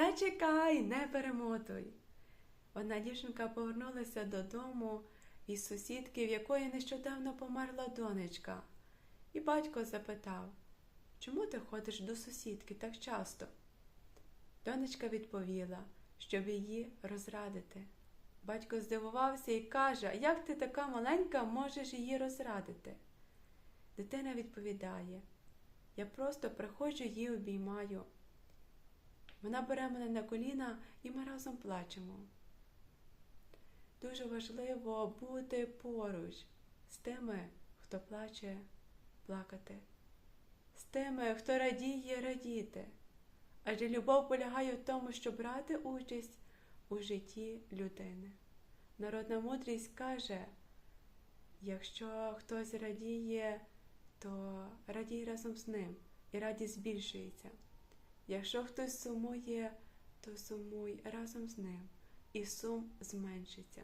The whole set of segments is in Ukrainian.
Зачекай, не перемотуй. Одна дівчинка повернулася додому із сусідки, в якої нещодавно померла донечка. І батько запитав, чому ти ходиш до сусідки так часто? Донечка відповіла, щоб її розрадити. Батько здивувався і каже, як ти така маленька можеш її розрадити? Дитина відповідає, я просто приходжу її обіймаю. Вона бере мене на коліна і ми разом плачемо. Дуже важливо бути поруч з тими, хто плаче, плакати, з тими, хто радіє, радіти. Адже любов полягає в тому, щоб брати участь у житті людини. Народна мудрість каже, якщо хтось радіє, то радій разом з ним, і радість збільшується. Якщо хтось сумує, то сумуй разом з ним, і сум зменшиться.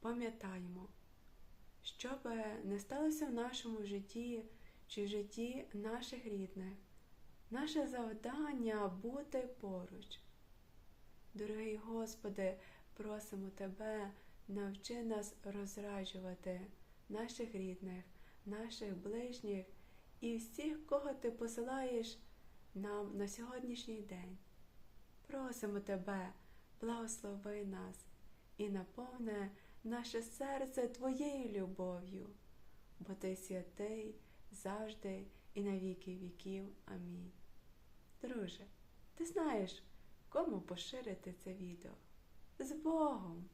Пам'ятаємо, що би не сталося в нашому житті чи в житті наших рідних, наше завдання бути поруч. Дорогий Господи, просимо Тебе, навчи нас розраджувати наших рідних, наших ближніх і всіх, кого Ти посилаєш нам на сьогоднішній день. Просимо Тебе, благослови нас і наповни наше серце Твоєю любов'ю, бо Ти святий завжди і на віки віків. Амінь. Друже, ти знаєш, кому поширити це відео? З Богом!